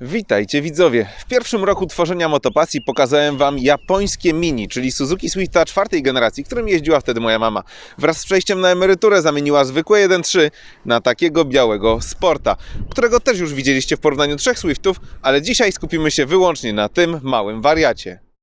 Witajcie widzowie. W pierwszym roku tworzenia motopasji pokazałem Wam japońskie Mini, czyli Suzuki Swifta czwartej generacji, którym jeździła wtedy moja mama. Wraz z przejściem na emeryturę zamieniła zwykłe 1.3 na takiego białego Sporta, którego też już widzieliście w porównaniu trzech Swiftów, ale dzisiaj skupimy się wyłącznie na tym małym wariacie.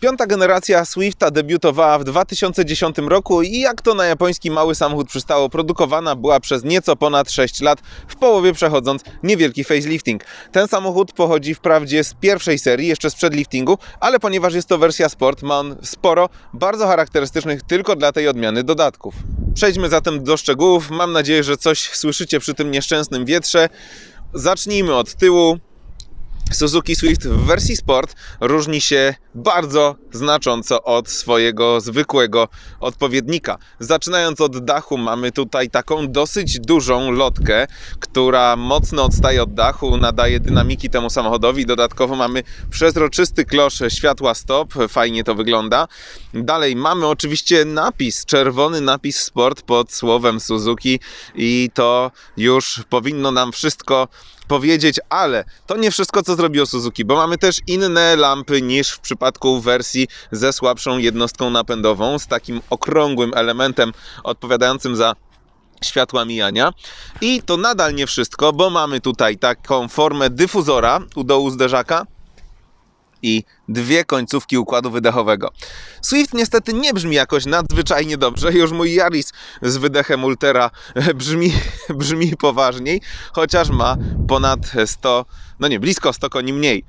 Piąta generacja Swifta debiutowała w 2010 roku i jak to na japoński mały samochód przystało, produkowana była przez nieco ponad 6 lat, w połowie przechodząc niewielki facelifting. Ten samochód pochodzi wprawdzie z pierwszej serii, jeszcze sprzed liftingu, ale ponieważ jest to wersja sport, ma on sporo bardzo charakterystycznych tylko dla tej odmiany dodatków. Przejdźmy zatem do szczegółów. Mam nadzieję, że coś słyszycie przy tym nieszczęsnym wietrze. Zacznijmy od tyłu. Suzuki Swift w wersji Sport różni się bardzo znacząco od swojego zwykłego odpowiednika. Zaczynając od dachu, mamy tutaj taką dosyć dużą lotkę, która mocno odstaje od dachu, nadaje dynamiki temu samochodowi. Dodatkowo mamy przezroczysty klosz światła stop, fajnie to wygląda. Dalej mamy oczywiście napis, czerwony napis Sport pod słowem Suzuki i to już powinno nam wszystko powiedzieć, ale to nie wszystko, co zrobiło Suzuki, bo mamy też inne lampy niż w przypadku wersji ze słabszą jednostką napędową, z takim okrągłym elementem odpowiadającym za światła mijania. I to nadal nie wszystko, bo mamy tutaj taką formę dyfuzora u dołu zderzaka i dwie końcówki układu wydechowego. Swift niestety nie brzmi jakoś nadzwyczajnie dobrze. Już mój Yaris z wydechem Ultera brzmi, brzmi poważniej, chociaż ma ponad 100, no nie, blisko 100 koni mniej.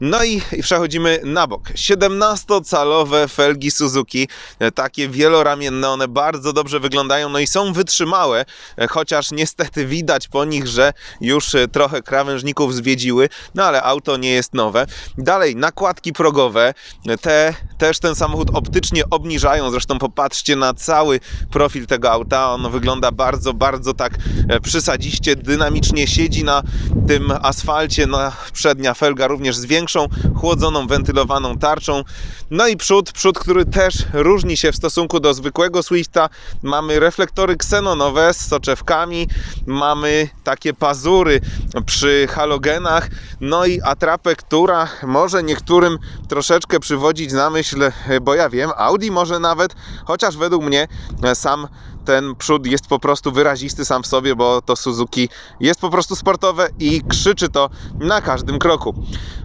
No i przechodzimy na bok. 17-calowe felgi Suzuki, takie wieloramienne, one bardzo dobrze wyglądają, no i są wytrzymałe, chociaż niestety widać po nich, że już trochę krawężników zwiedziły, no ale auto nie jest nowe. Dalej, nakładki progowe, te też ten samochód optycznie obniżają, zresztą popatrzcie na cały profil tego auta, on wygląda bardzo, bardzo tak e, przysadziście, dynamicznie siedzi na tym asfalcie, na przednia felga również z większą, chłodzoną, wentylowaną tarczą. No i przód, przód, który też różni się w stosunku do zwykłego Swifta. Mamy reflektory ksenonowe z soczewkami, mamy takie pazury przy halogenach, no i atrapę, która może niektórym troszeczkę przywodzić na myśl, bo ja wiem, Audi może nawet, chociaż według mnie e, sam ten przód jest po prostu wyrazisty sam w sobie, bo to Suzuki jest po prostu sportowe i krzyczy to na każdym kroku.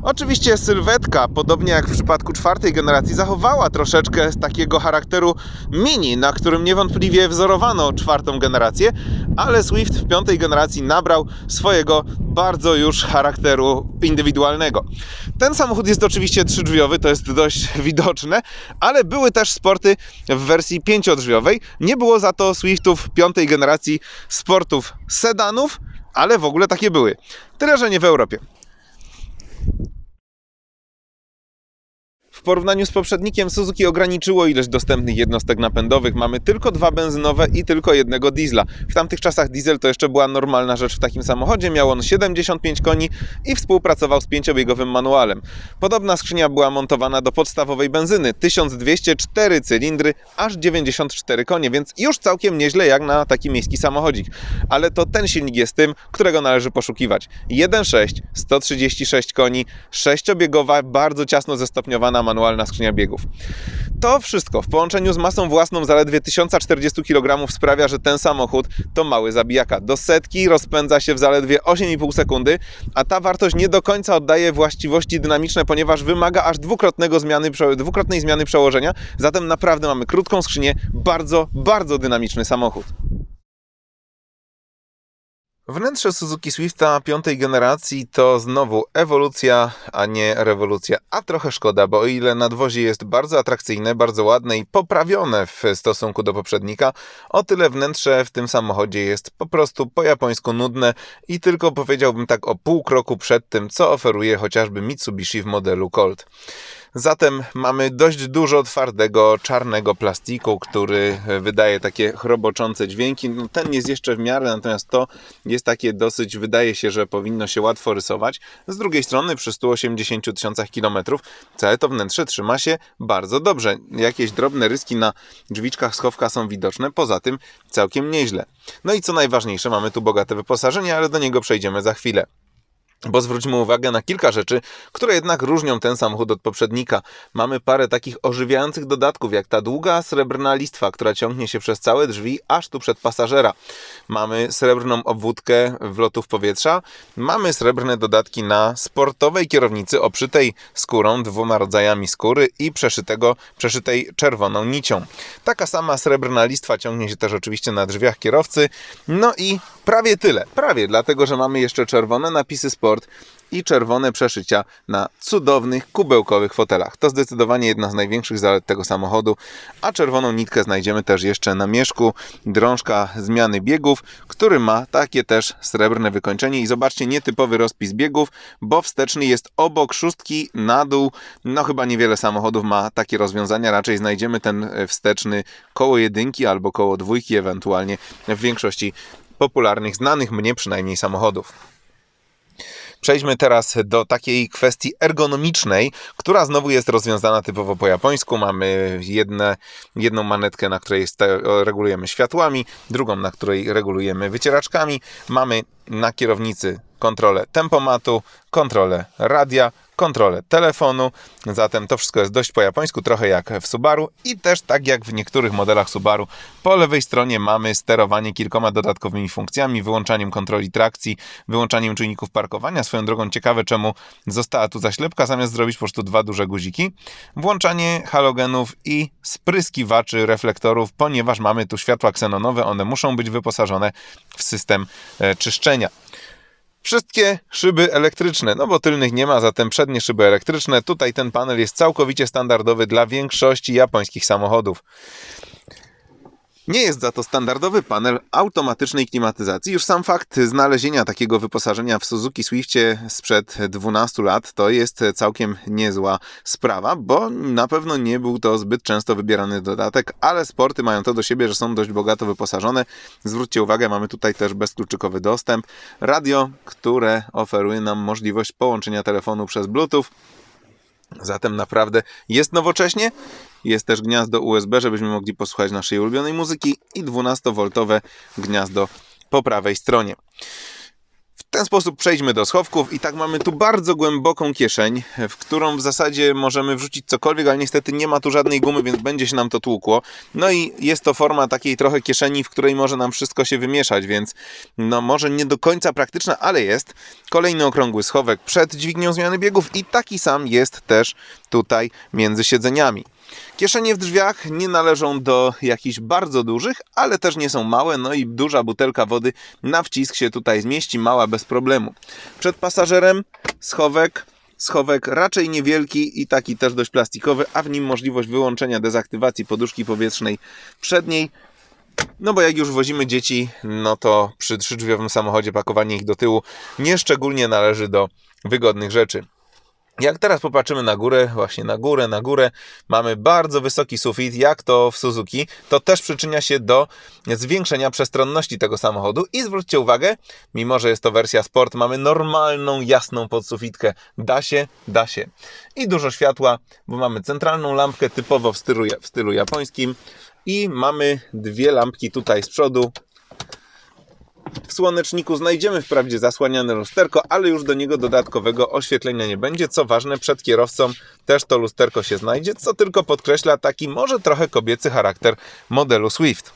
Oczywiście sylwetka, podobnie jak w przypadku czwartej generacji, zachowała troszeczkę takiego charakteru mini, na którym niewątpliwie wzorowano czwartą generację, ale Swift w piątej generacji nabrał swojego bardzo już charakteru indywidualnego. Ten samochód jest oczywiście trzydrzwiowy, to jest dość widoczne, ale były też sporty w wersji pięciodrzwiowej. Nie było za to Swiftów piątej generacji sportów sedanów, ale w ogóle takie były. Tyle, że nie w Europie. Porównaniu z poprzednikiem Suzuki ograniczyło ilość dostępnych jednostek napędowych. Mamy tylko dwa benzynowe i tylko jednego diesla. W tamtych czasach diesel to jeszcze była normalna rzecz w takim samochodzie. Miał on 75 koni i współpracował z pięciobiegowym manualem. Podobna skrzynia była montowana do podstawowej benzyny. 1204 cylindry, aż 94 konie, więc już całkiem nieźle jak na taki miejski samochodzik. Ale to ten silnik jest tym, którego należy poszukiwać. 1.6, 136 koni, sześciobiegowa, bardzo ciasno zestopniowana manualna skrzynia biegów. To wszystko w połączeniu z masą własną zaledwie 1040 kg sprawia, że ten samochód to mały zabijaka. Do setki rozpędza się w zaledwie 8,5 sekundy, a ta wartość nie do końca oddaje właściwości dynamiczne, ponieważ wymaga aż dwukrotnego zmiany, dwukrotnej zmiany przełożenia. Zatem naprawdę mamy krótką skrzynię, bardzo, bardzo dynamiczny samochód. Wnętrze Suzuki Swifta piątej generacji to znowu ewolucja, a nie rewolucja. A trochę szkoda, bo o ile nadwozie jest bardzo atrakcyjne, bardzo ładne i poprawione w stosunku do poprzednika, o tyle wnętrze w tym samochodzie jest po prostu po japońsku nudne i tylko powiedziałbym tak o pół kroku przed tym, co oferuje chociażby Mitsubishi w modelu Colt. Zatem mamy dość dużo twardego, czarnego plastiku, który wydaje takie chroboczące dźwięki. No, ten jest jeszcze w miarę, natomiast to jest takie dosyć, wydaje się, że powinno się łatwo rysować. Z drugiej strony przy 180 tysiącach kilometrów całe to wnętrze trzyma się bardzo dobrze. Jakieś drobne ryski na drzwiczkach schowka są widoczne, poza tym całkiem nieźle. No i co najważniejsze, mamy tu bogate wyposażenie, ale do niego przejdziemy za chwilę. Bo zwróćmy uwagę na kilka rzeczy, które jednak różnią ten samochód od poprzednika. Mamy parę takich ożywiających dodatków, jak ta długa srebrna listwa, która ciągnie się przez całe drzwi, aż tu przed pasażera. Mamy srebrną obwódkę wlotów powietrza. Mamy srebrne dodatki na sportowej kierownicy oprzytej skórą, dwoma rodzajami skóry i przeszytego, przeszytej czerwoną nicią. Taka sama srebrna listwa ciągnie się też oczywiście na drzwiach kierowcy. No i prawie tyle. Prawie, dlatego że mamy jeszcze czerwone napisy sport Sport i czerwone przeszycia na cudownych, kubełkowych fotelach. To zdecydowanie jedna z największych zalet tego samochodu, a czerwoną nitkę znajdziemy też jeszcze na mieszku, drążka zmiany biegów, który ma takie też srebrne wykończenie i zobaczcie, nietypowy rozpis biegów, bo wsteczny jest obok szóstki na dół, no chyba niewiele samochodów ma takie rozwiązania, raczej znajdziemy ten wsteczny koło jedynki albo koło dwójki, ewentualnie w większości popularnych, znanych mnie przynajmniej samochodów. Przejdźmy teraz do takiej kwestii ergonomicznej, która znowu jest rozwiązana typowo po japońsku. Mamy jedne, jedną manetkę, na której regulujemy światłami, drugą, na której regulujemy wycieraczkami. Mamy na kierownicy kontrolę tempomatu, kontrolę radia, kontrolę telefonu. Zatem to wszystko jest dość po japońsku, trochę jak w Subaru i też tak jak w niektórych modelach Subaru. Po lewej stronie mamy sterowanie kilkoma dodatkowymi funkcjami, wyłączaniem kontroli trakcji, wyłączaniem czujników parkowania. Swoją drogą ciekawe czemu została tu zaślepka, zamiast zrobić po prostu dwa duże guziki. Włączanie halogenów i spryskiwaczy reflektorów, ponieważ mamy tu światła ksenonowe, one muszą być wyposażone w system e, czyszczenia. Wszystkie szyby elektryczne, no bo tylnych nie ma, zatem przednie szyby elektryczne. Tutaj ten panel jest całkowicie standardowy dla większości japońskich samochodów. Nie jest za to standardowy panel automatycznej klimatyzacji. Już sam fakt znalezienia takiego wyposażenia w Suzuki Swiftie sprzed 12 lat to jest całkiem niezła sprawa, bo na pewno nie był to zbyt często wybierany dodatek, ale sporty mają to do siebie, że są dość bogato wyposażone. Zwróćcie uwagę, mamy tutaj też bezkluczykowy dostęp. Radio, które oferuje nam możliwość połączenia telefonu przez Bluetooth. Zatem naprawdę jest nowocześnie. Jest też gniazdo USB, żebyśmy mogli posłuchać naszej ulubionej muzyki i 12V gniazdo po prawej stronie. W ten sposób przejdźmy do schowków i tak mamy tu bardzo głęboką kieszeń, w którą w zasadzie możemy wrzucić cokolwiek, ale niestety nie ma tu żadnej gumy, więc będzie się nam to tłukło. No i jest to forma takiej trochę kieszeni, w której może nam wszystko się wymieszać, więc no może nie do końca praktyczna, ale jest. Kolejny okrągły schowek przed dźwignią zmiany biegów i taki sam jest też tutaj między siedzeniami. Kieszenie w drzwiach nie należą do jakichś bardzo dużych, ale też nie są małe, no i duża butelka wody na wcisk się tutaj zmieści, mała bez problemu. Przed pasażerem schowek, schowek raczej niewielki i taki też dość plastikowy, a w nim możliwość wyłączenia dezaktywacji poduszki powietrznej przedniej. No bo jak już wozimy dzieci, no to przy trzydrzwiowym samochodzie pakowanie ich do tyłu nie szczególnie należy do wygodnych rzeczy. Jak teraz popatrzymy na górę, właśnie na górę, na górę, mamy bardzo wysoki sufit, jak to w Suzuki. To też przyczynia się do zwiększenia przestronności tego samochodu. I zwróćcie uwagę, mimo że jest to wersja sport, mamy normalną, jasną podsufitkę. Da się, da się. I dużo światła, bo mamy centralną lampkę typowo w stylu, w stylu japońskim. I mamy dwie lampki tutaj z przodu, w słoneczniku znajdziemy wprawdzie zasłaniane lusterko, ale już do niego dodatkowego oświetlenia nie będzie. Co ważne, przed kierowcą też to lusterko się znajdzie, co tylko podkreśla taki może trochę kobiecy charakter modelu Swift.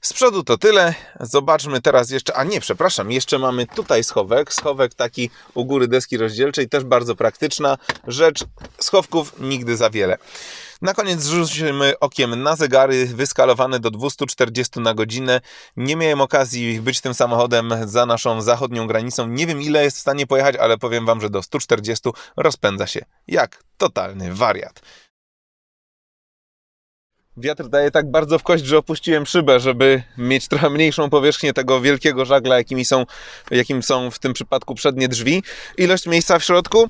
Z przodu to tyle. Zobaczmy teraz jeszcze, a nie, przepraszam, jeszcze mamy tutaj schowek. Schowek taki u góry deski rozdzielczej, też bardzo praktyczna rzecz. Schowków nigdy za wiele. Na koniec rzucimy okiem na zegary wyskalowane do 240 na godzinę. Nie miałem okazji być tym samochodem za naszą zachodnią granicą. Nie wiem ile jest w stanie pojechać, ale powiem Wam, że do 140 rozpędza się jak totalny wariat. Wiatr daje tak bardzo w kość, że opuściłem szybę, żeby mieć trochę mniejszą powierzchnię tego wielkiego żagla, jakimi są, jakim są w tym przypadku przednie drzwi. Ilość miejsca w środku.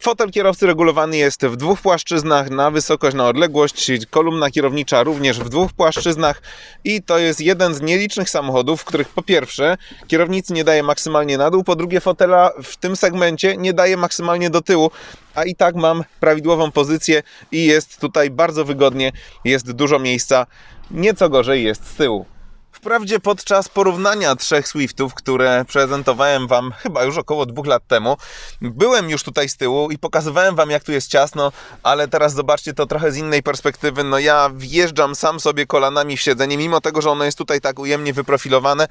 Fotel kierowcy regulowany jest w dwóch płaszczyznach, na wysokość, na odległość. Kolumna kierownicza również w dwóch płaszczyznach. I to jest jeden z nielicznych samochodów, w których po pierwsze kierownicy nie daje maksymalnie na dół, po drugie fotela w tym segmencie nie daje maksymalnie do tyłu, a i tak mam prawidłową pozycję i jest tutaj bardzo wygodnie, jest dużo miejsca, nieco gorzej jest z tyłu. Wprawdzie podczas porównania trzech Swiftów, które prezentowałem Wam chyba już około dwóch lat temu, byłem już tutaj z tyłu i pokazywałem Wam, jak tu jest ciasno, ale teraz zobaczcie to trochę z innej perspektywy. No ja wjeżdżam sam sobie kolanami w siedzenie, mimo tego, że ono jest tutaj tak ujemnie wyprofilowane.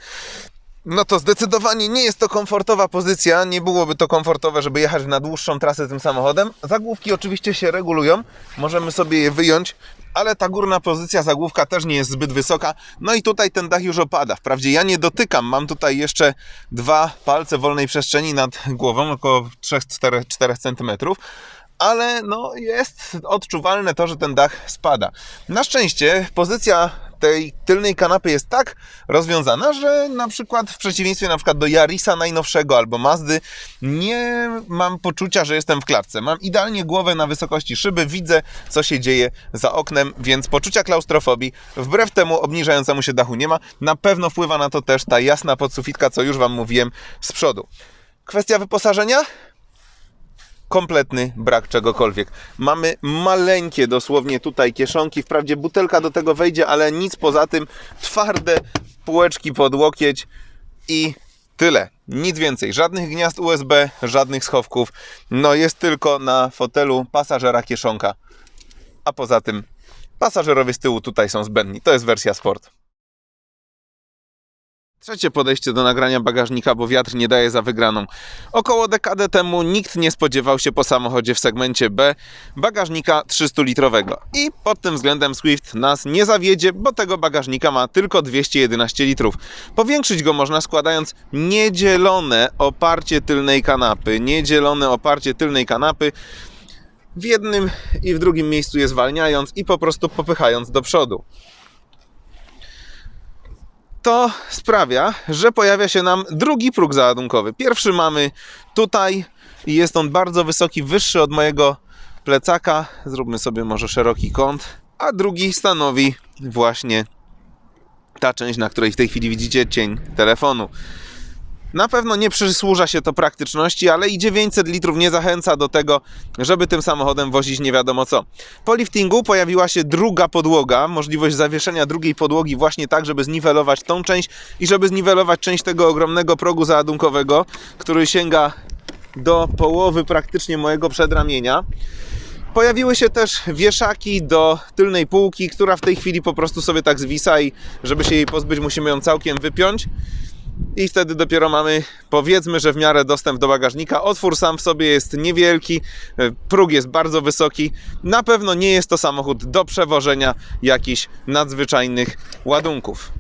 No to zdecydowanie nie jest to komfortowa pozycja, nie byłoby to komfortowe, żeby jechać na dłuższą trasę tym samochodem. Zagłówki oczywiście się regulują, możemy sobie je wyjąć, ale ta górna pozycja zagłówka też nie jest zbyt wysoka. No i tutaj ten dach już opada. Wprawdzie ja nie dotykam, mam tutaj jeszcze dwa palce wolnej przestrzeni nad głową, około 3-4 cm. Ale no jest odczuwalne to, że ten dach spada. Na szczęście pozycja tej tylnej kanapy jest tak rozwiązana, że na przykład w przeciwieństwie na przykład do Yarisa najnowszego albo Mazdy nie mam poczucia, że jestem w klatce. Mam idealnie głowę na wysokości szyby, widzę co się dzieje za oknem, więc poczucia klaustrofobii wbrew temu obniżającemu się dachu nie ma. Na pewno wpływa na to też ta jasna podsufitka, co już Wam mówiłem z przodu. Kwestia wyposażenia? Kompletny brak czegokolwiek. Mamy maleńkie dosłownie tutaj kieszonki, wprawdzie butelka do tego wejdzie, ale nic poza tym. Twarde półeczki pod łokieć i tyle. Nic więcej. Żadnych gniazd USB, żadnych schowków. No jest tylko na fotelu pasażera kieszonka. A poza tym pasażerowie z tyłu tutaj są zbędni. To jest wersja sport. Trzecie podejście do nagrania bagażnika, bo wiatr nie daje za wygraną. Około dekadę temu nikt nie spodziewał się po samochodzie w segmencie B bagażnika 300-litrowego. I pod tym względem Swift nas nie zawiedzie, bo tego bagażnika ma tylko 211 litrów. Powiększyć go można składając niedzielone oparcie tylnej kanapy. Niedzielone oparcie tylnej kanapy w jednym i w drugim miejscu je zwalniając i po prostu popychając do przodu to sprawia, że pojawia się nam drugi próg załadunkowy. Pierwszy mamy tutaj i jest on bardzo wysoki, wyższy od mojego plecaka. Zróbmy sobie może szeroki kąt. A drugi stanowi właśnie ta część, na której w tej chwili widzicie cień telefonu. Na pewno nie przysłuża się to praktyczności, ale i 900 litrów nie zachęca do tego, żeby tym samochodem wozić nie wiadomo co. Po liftingu pojawiła się druga podłoga, możliwość zawieszenia drugiej podłogi właśnie tak, żeby zniwelować tą część i żeby zniwelować część tego ogromnego progu załadunkowego, który sięga do połowy praktycznie mojego przedramienia. Pojawiły się też wieszaki do tylnej półki, która w tej chwili po prostu sobie tak zwisa i żeby się jej pozbyć musimy ją całkiem wypiąć i wtedy dopiero mamy, powiedzmy, że w miarę dostęp do bagażnika. Otwór sam w sobie jest niewielki, próg jest bardzo wysoki. Na pewno nie jest to samochód do przewożenia jakichś nadzwyczajnych ładunków.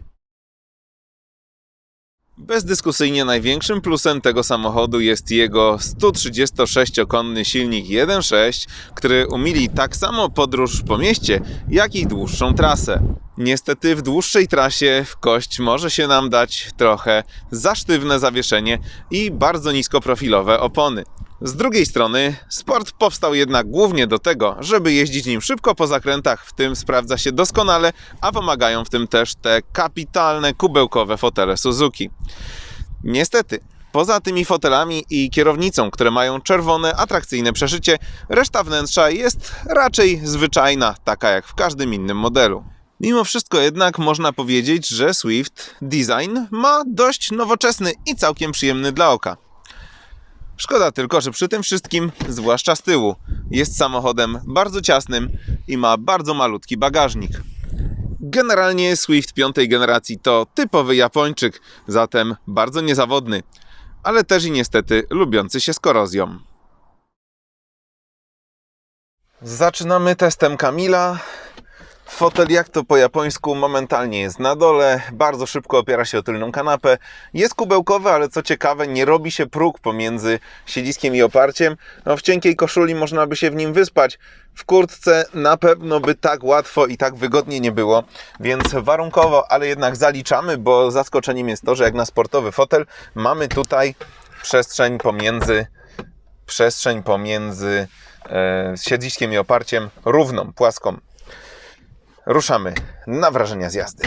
Bezdyskusyjnie największym plusem tego samochodu jest jego 136-konny silnik 1.6, który umili tak samo podróż po mieście, jak i dłuższą trasę. Niestety w dłuższej trasie w kość może się nam dać trochę za sztywne zawieszenie i bardzo niskoprofilowe opony. Z drugiej strony, sport powstał jednak głównie do tego, żeby jeździć nim szybko po zakrętach, w tym sprawdza się doskonale, a pomagają w tym też te kapitalne kubełkowe fotele Suzuki. Niestety, poza tymi fotelami i kierownicą, które mają czerwone, atrakcyjne przeszycie, reszta wnętrza jest raczej zwyczajna, taka jak w każdym innym modelu. Mimo wszystko jednak można powiedzieć, że Swift Design ma dość nowoczesny i całkiem przyjemny dla oka. Szkoda tylko, że przy tym wszystkim, zwłaszcza z tyłu, jest samochodem bardzo ciasnym i ma bardzo malutki bagażnik. Generalnie Swift piątej generacji to typowy Japończyk, zatem bardzo niezawodny, ale też i niestety lubiący się z korozją. Zaczynamy testem Kamila. Fotel, jak to po japońsku, momentalnie jest na dole, bardzo szybko opiera się o tylną kanapę. Jest kubełkowy, ale co ciekawe, nie robi się próg pomiędzy siedziskiem i oparciem. No, w cienkiej koszuli można by się w nim wyspać. W kurtce na pewno by tak łatwo i tak wygodnie nie było, więc warunkowo, ale jednak zaliczamy, bo zaskoczeniem jest to, że jak na sportowy fotel mamy tutaj przestrzeń pomiędzy przestrzeń pomiędzy e, siedziskiem i oparciem równą, płaską. Ruszamy na wrażenia z jazdy.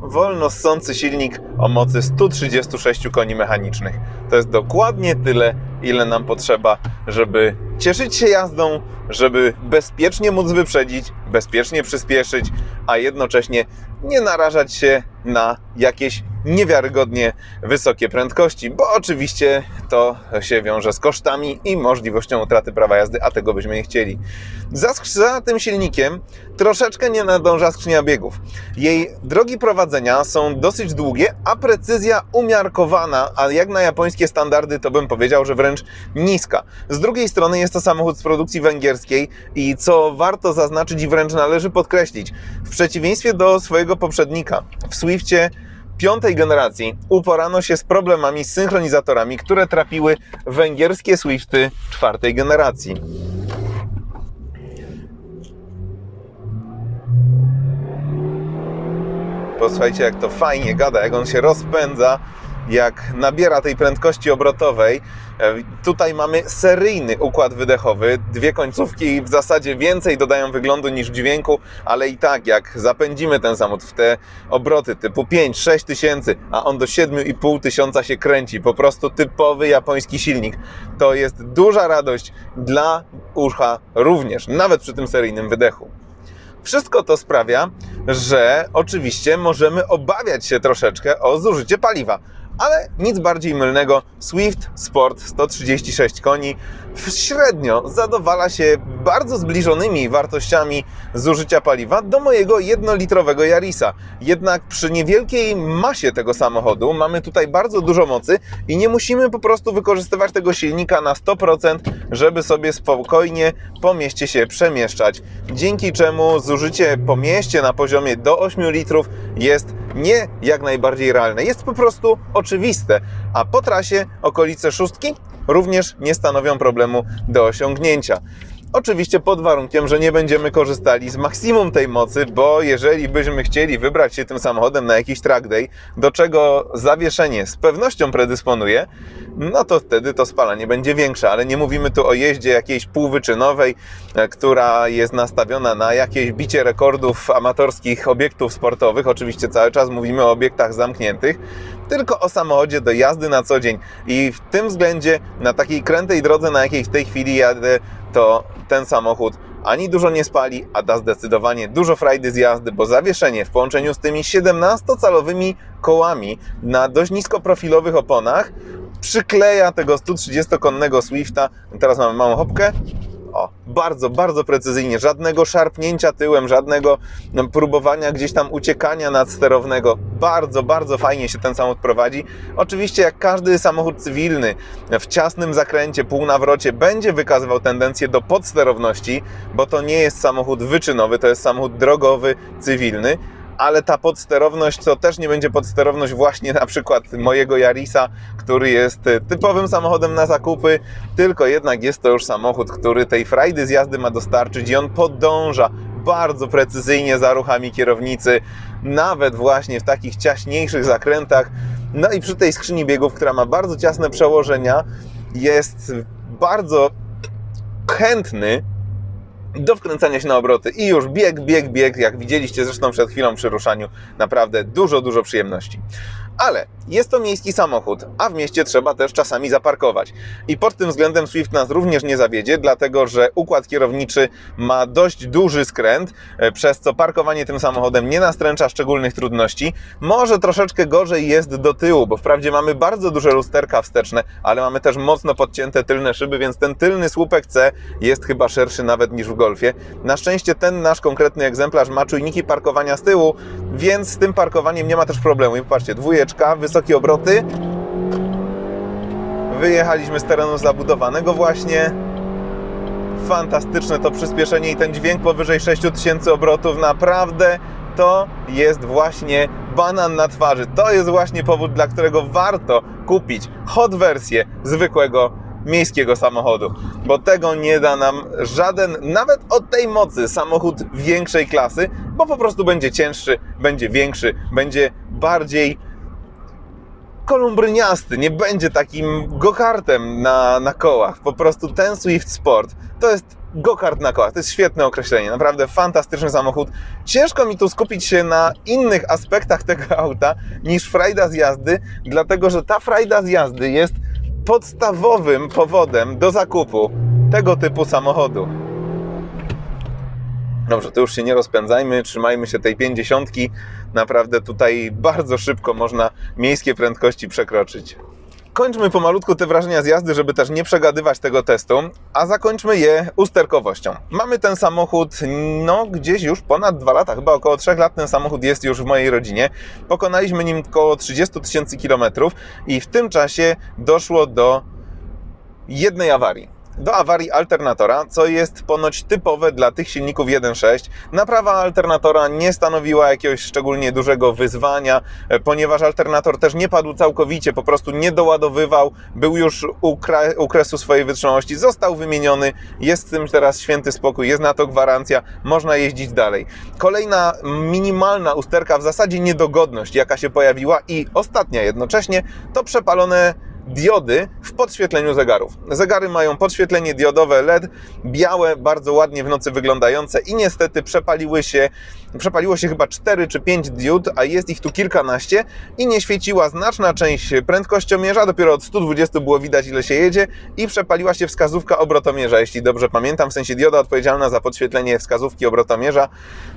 Wolno ssący silnik o mocy 136 koni mechanicznych. To jest dokładnie tyle, ile nam potrzeba, żeby cieszyć się jazdą, żeby bezpiecznie móc wyprzedzić, bezpiecznie przyspieszyć, a jednocześnie nie narażać się na jakieś niewiarygodnie wysokie prędkości, bo oczywiście to się wiąże z kosztami i możliwością utraty prawa jazdy, a tego byśmy nie chcieli. Za, za tym silnikiem troszeczkę nie nadąża skrzynia biegów. Jej drogi prowadzenia są dosyć długie, a precyzja umiarkowana, a jak na japońskie standardy to bym powiedział, że wręcz niska. Z drugiej strony jest to samochód z produkcji węgierskiej i co warto zaznaczyć i wręcz należy podkreślić, w przeciwieństwie do swojego poprzednika w Swiftie piątej generacji uporano się z problemami z synchronizatorami, które trapiły węgierskie Swifty czwartej generacji. Posłuchajcie, jak to fajnie gada, jak on się rozpędza, jak nabiera tej prędkości obrotowej. E, Tutaj mamy seryjny układ wydechowy. Dwie końcówki w zasadzie więcej dodają wyglądu niż dźwięku, ale i tak, jak zapędzimy ten samochód w te obroty typu 5-6 tysięcy, a on do 7,5 tysiąca się kręci, po prostu typowy japoński silnik, to jest duża radość dla ucha również, nawet przy tym seryjnym wydechu. Wszystko to sprawia, że oczywiście możemy obawiać się troszeczkę o zużycie paliwa. Ale nic bardziej mylnego. Swift Sport 136 koni średnio zadowala się bardzo zbliżonymi wartościami zużycia paliwa do mojego jednolitrowego Yarisa. Jednak przy niewielkiej masie tego samochodu mamy tutaj bardzo dużo mocy i nie musimy po prostu wykorzystywać tego silnika na 100%, żeby sobie spokojnie po mieście się przemieszczać. Dzięki czemu zużycie po mieście na poziomie do 8 litrów jest nie jak najbardziej realne. Jest po prostu oczywiste, a po trasie okolice szóstki również nie stanowią problemu do osiągnięcia. Oczywiście pod warunkiem, że nie będziemy korzystali z maksimum tej mocy, bo jeżeli byśmy chcieli wybrać się tym samochodem na jakiś track day, do czego zawieszenie z pewnością predysponuje, no to wtedy to spalanie będzie większe, ale nie mówimy tu o jeździe jakiejś półwyczynowej, e, która jest nastawiona na jakieś bicie rekordów amatorskich obiektów sportowych. Oczywiście cały czas mówimy o obiektach zamkniętych, tylko o samochodzie do jazdy na co dzień. I w tym względzie na takiej krętej drodze, na jakiej w tej chwili jadę, to ten samochód ani dużo nie spali, a da zdecydowanie dużo frajdy z jazdy, bo zawieszenie w połączeniu z tymi 17-calowymi kołami na dość niskoprofilowych oponach przykleja tego 130-konnego Swifta. Teraz mamy małą hopkę. O, bardzo, bardzo precyzyjnie. Żadnego szarpnięcia tyłem, żadnego no, próbowania gdzieś tam uciekania nadsterownego. Bardzo, bardzo fajnie się ten samochód prowadzi. Oczywiście, jak każdy samochód cywilny w ciasnym zakręcie, półnawrocie będzie wykazywał tendencję do podsterowności, bo to nie jest samochód wyczynowy, to jest samochód drogowy, cywilny ale ta podsterowność to też nie będzie podsterowność właśnie na przykład mojego Yarisa, który jest typowym samochodem na zakupy, tylko jednak jest to już samochód, który tej frajdy z jazdy ma dostarczyć i on podąża bardzo precyzyjnie za ruchami kierownicy, nawet właśnie w takich ciaśniejszych zakrętach. No i przy tej skrzyni biegów, która ma bardzo ciasne przełożenia, jest bardzo chętny do wkręcania się na obroty i już bieg, bieg, bieg, jak widzieliście zresztą przed chwilą przy ruszaniu, naprawdę dużo, dużo przyjemności. Ale jest to miejski samochód, a w mieście trzeba też czasami zaparkować. I pod tym względem Swift nas również nie zawiedzie, dlatego że układ kierowniczy ma dość duży skręt, e, przez co parkowanie tym samochodem nie nastręcza szczególnych trudności. Może troszeczkę gorzej jest do tyłu, bo wprawdzie mamy bardzo duże lusterka wsteczne, ale mamy też mocno podcięte tylne szyby, więc ten tylny słupek C jest chyba szerszy nawet niż w Golfie. Na szczęście ten nasz konkretny egzemplarz ma czujniki parkowania z tyłu, więc z tym parkowaniem nie ma też problemu. I patrzcie, dwójeczka, wysokie obroty. Wyjechaliśmy z terenu zabudowanego właśnie. fantastyczne to przyspieszenie i ten dźwięk powyżej 6000 obrotów. Naprawdę to jest właśnie banan na twarzy. To jest właśnie powód, dla którego warto kupić hot wersję zwykłego miejskiego samochodu, bo tego nie da nam żaden, nawet od tej mocy, samochód większej klasy, bo po prostu będzie cięższy, będzie większy, będzie bardziej kolumbryniasty, nie będzie takim go-kartem na, na kołach. Po prostu ten Swift Sport to jest go-kart na kołach. To jest świetne określenie, naprawdę fantastyczny samochód. Ciężko mi tu skupić się na innych aspektach tego auta niż frajda z jazdy, dlatego że ta frajda z jazdy jest podstawowym powodem do zakupu tego typu samochodu. Dobrze, to już się nie rozpędzajmy, trzymajmy się tej 50. Naprawdę tutaj bardzo szybko można miejskie prędkości przekroczyć. Kończmy pomalutku te wrażenia z jazdy, żeby też nie przegadywać tego testu, a zakończmy je usterkowością. Mamy ten samochód, no gdzieś już ponad dwa lata, chyba około 3 lat ten samochód jest już w mojej rodzinie. Pokonaliśmy nim około 30 tysięcy kilometrów i w tym czasie doszło do jednej awarii do awarii alternatora, co jest ponoć typowe dla tych silników 1.6. Naprawa alternatora nie stanowiła jakiegoś szczególnie dużego wyzwania, e, ponieważ alternator też nie padł całkowicie, po prostu nie doładowywał, był już u, u kresu swojej wytrzymałości, został wymieniony, jest z tym teraz święty spokój, jest na to gwarancja, można jeździć dalej. Kolejna minimalna usterka, w zasadzie niedogodność, jaka się pojawiła i ostatnia jednocześnie, to przepalone diody w podświetleniu zegarów. Zegary mają podświetlenie diodowe LED, białe, bardzo ładnie w nocy wyglądające i niestety przepaliły się, przepaliło się chyba 4 czy 5 diod, a jest ich tu kilkanaście i nie świeciła znaczna część prędkościomierza, dopiero od 120 było widać ile się jedzie i przepaliła się wskazówka obrotomierza, jeśli dobrze pamiętam, w sensie dioda odpowiedzialna za podświetlenie wskazówki obrotomierza.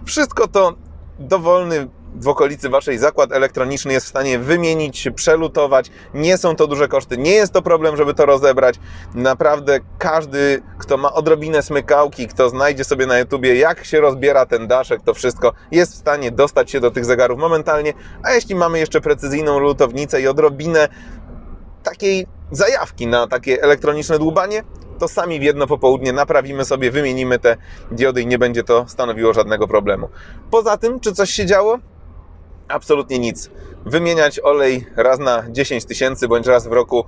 Wszystko to dowolny w okolicy waszej zakład elektroniczny jest w stanie wymienić, przelutować. Nie są to duże koszty, nie jest to problem, żeby to rozebrać. Naprawdę każdy, kto ma odrobinę smykałki, kto znajdzie sobie na YouTubie, jak się rozbiera ten daszek, to wszystko jest w stanie dostać się do tych zegarów momentalnie. A jeśli mamy jeszcze precyzyjną lutownicę i odrobinę takiej zajawki na takie elektroniczne dłubanie, to sami w jedno popołudnie naprawimy sobie, wymienimy te diody i nie będzie to stanowiło żadnego problemu. Poza tym, czy coś się działo? Absolutnie nic. Wymieniać olej raz na 10 tysięcy bądź raz w roku,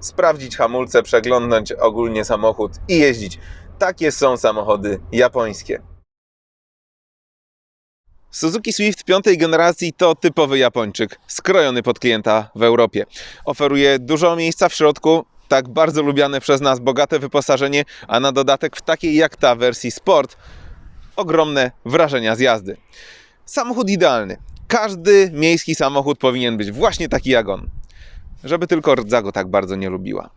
sprawdzić hamulce, przeglądnąć ogólnie samochód i jeździć. Takie są samochody japońskie. Suzuki Swift piątej generacji to typowy Japończyk, skrojony pod klienta w Europie. Oferuje dużo miejsca w środku, tak bardzo lubiane przez nas bogate wyposażenie, a na dodatek w takiej jak ta wersji Sport ogromne wrażenia z jazdy. Samochód idealny. Każdy miejski samochód powinien być właśnie taki jak on. Żeby tylko rdza go tak bardzo nie lubiła.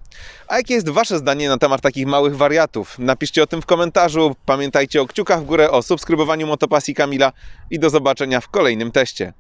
A jakie jest Wasze zdanie na temat takich małych wariatów? Napiszcie o tym w komentarzu. Pamiętajcie o kciukach w górę, o subskrybowaniu Motopasji Kamila i do zobaczenia w kolejnym teście.